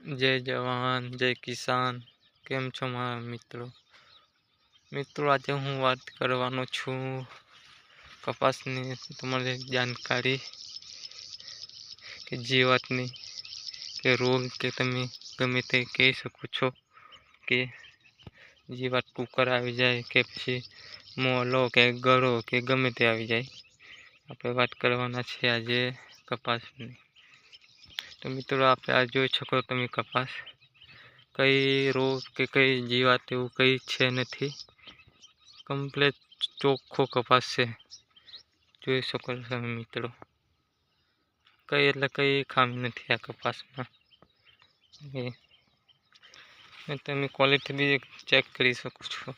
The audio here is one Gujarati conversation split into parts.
જય જવાન, જય કિસાન. કેમ છો મારા મિત્રો? મિત્રો, આજે હું વાત કરવાનો છું કપાસની તમારે જાણકારી કે જીવાતની કે રોગ કે તમે ગમે તે કહી શકો છો કે જીવાત કુકર આવી જાય કે પછી મોલો કે ગળો કે ગમે તે આવી જાય. આપણે વાત કરવાના છે આજે કપાસની. તો મિત્રો આપણે આ જોઈ શકો તમે કપાસ. કઈ રોગ કે કઈ જીવાત એવું કંઈ છે નથી. કમ્પ્લેટ ચોખ્ખો કપાસ છે. જોઈ શકો છો તમે મિત્રો. કઈ એટલે કઈ ખામી નથી આ કપાસમાં. તમે ક્વોલિટી બી ચેક કરી શકો છો.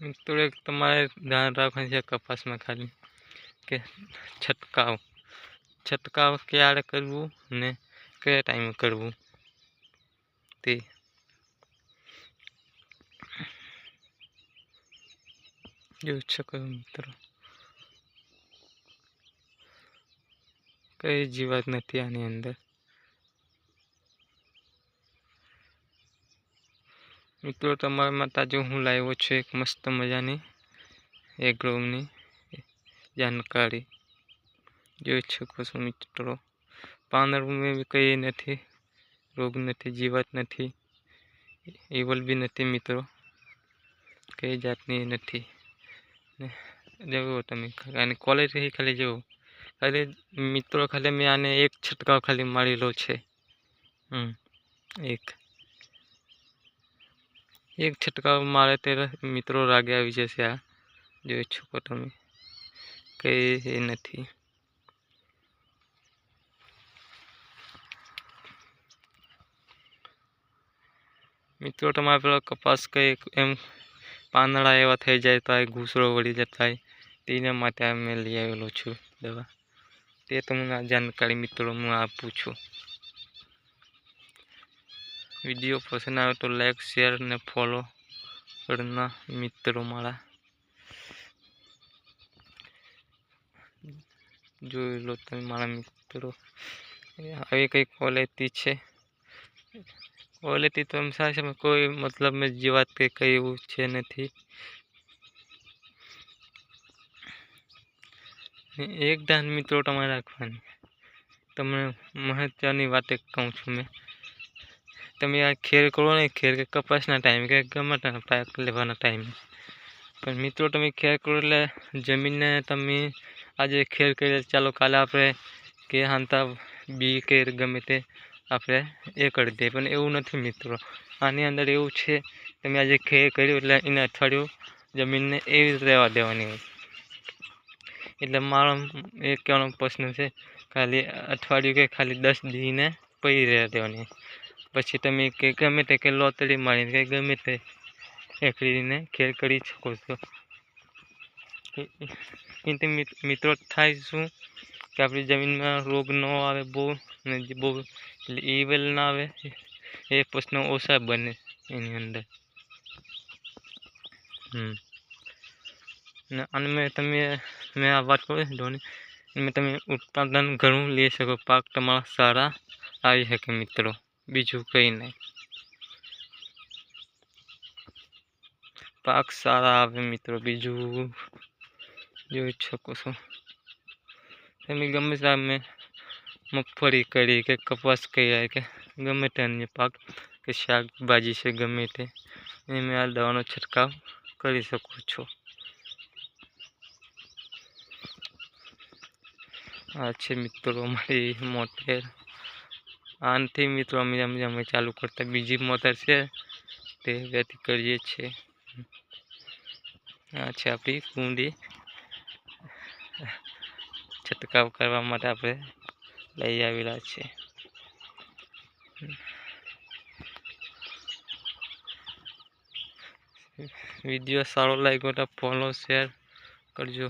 મિત્રો તમારે ધ્યાન રાખવાનું છે કપાસમાં ખાલી, કે છંટકાવ. છંટકાવ ક્યારે કરવું ને કયા ટાઈમે કરવું? તે. જોઈ શકો મિત્રો. કઈ જીવાત નથી આની અંદર. મિત્રો, તમારા માટે આજે હું લાવ્યો છું, એક મસ્ત મજાની એગ્રોની જાણકારી જોઈ શકો છો મિત્રો. પાંદડમાં કંઈ નથી, રોગ નથી, જીવાત નથી ઇવલ બી નથી મિત્રો. કઈ જાતની નથી. જુઓ તમે અને ક્વોલિટી ખાલી જુઓ. ખાલી મિત્રો, ખાલી મેં આને એક છંટકાવ ખાલી મારેલો છે. હમ, એક. એક છટકાવ મારે તે મિત્રો રાગે આવી જશે આ. જોઈ શકો તમે. કંઈ એ નથી. મિત્રો, તમારે પેલો કપાસ કંઈ એમ પાંદડા એવા થઈ જાય તો આ ઘૂસરો વળી જતા તેના માટે મેં લઈ આવેલો છું દવા. તે તમને જાણકારી મિત્રો, હું આપું છું વીડિયો પસંદ આવે તો લાઈક શેર ને ફોલો કરના મિત્રો મારા. જોઈ લો તમે મારા મિત્રો. આવી કંઈ ક્વોલિટી છે? ક્વોલિટી તો એમ સારી છે કોઈ મતલબ મેં જીવાત કે કંઈ એવું છે નથી. એક દાન મિત્રો તમારે રાખવાની. તમને મહત્વની વાત કહું છું મેં. તમે આ ખેર કરો ને, ખેર કે કપાસના ટાઈમે કે ગમે પાક લેવાના ટાઈમે પણ મિત્રો, તમે ખેર કરો એટલે જમીનને તમે આજે ખેર કરી ચાલો કાલે આપણે કે હાંતા, બી કે ગમે તે આપણે એ કરી દઈએ પણ એવું નથી મિત્રો. આની અંદર એવું છે, તમે આજે ખેર કર્યું એટલે એને અઠવાડિયું જમીનને એવી જ રહેવા દેવાની હોય. એટલે મારો એ કહેવાનો પ્રશ્ન છે, ખાલી અઠવાડિયું કે ખાલી દસ દીને પડી રહેવા દેવાની. પછી તમે કે ગમે તે કે લોતડી મારીને કે ગમે તે એકડીને ખેલ કરી શકો છો. એથી મિત્રો થાય શું? કે આપણી જમીનમાં રોગ ન આવે, બહુ ને બહુ એટલે ઇવેલ ના આવે, એ પ્રશ્ન ઓછા બને એની અંદર. હમ. અને મેં તમે, મેં આ વાત કરું ધોની, મેં તમે ઉત્પાદન ઘણું લઈ શકો, પાક તમારા સારા આવી શકે મિત્રો. બીજું કંઈ નહીં. પાક સારા આવે મિત્રો, બીજું જોઈ શકો છો. તમે ગમે તમે મગફળી કરી કે કપાસ કહી કે ગમે તે અન્ય પાક કે શાકભાજી છે ગમે તે, એમાં આ દવાનો છંટકાવ કરી શકો છો. આ છે મિત્રો મારી મોટેર. આનાથી મિત્રો અમે અમે ચાલુ કરતા બીજી મોટર છે તે વ્યથી કરીએ છીએ. આ છે આપણી કુંડી. છંટકાવ કરવા માટે આપણે લઈ આવેલા છે વીડિયો સારો લાગ્યો તો ફોલો શેર કરજો.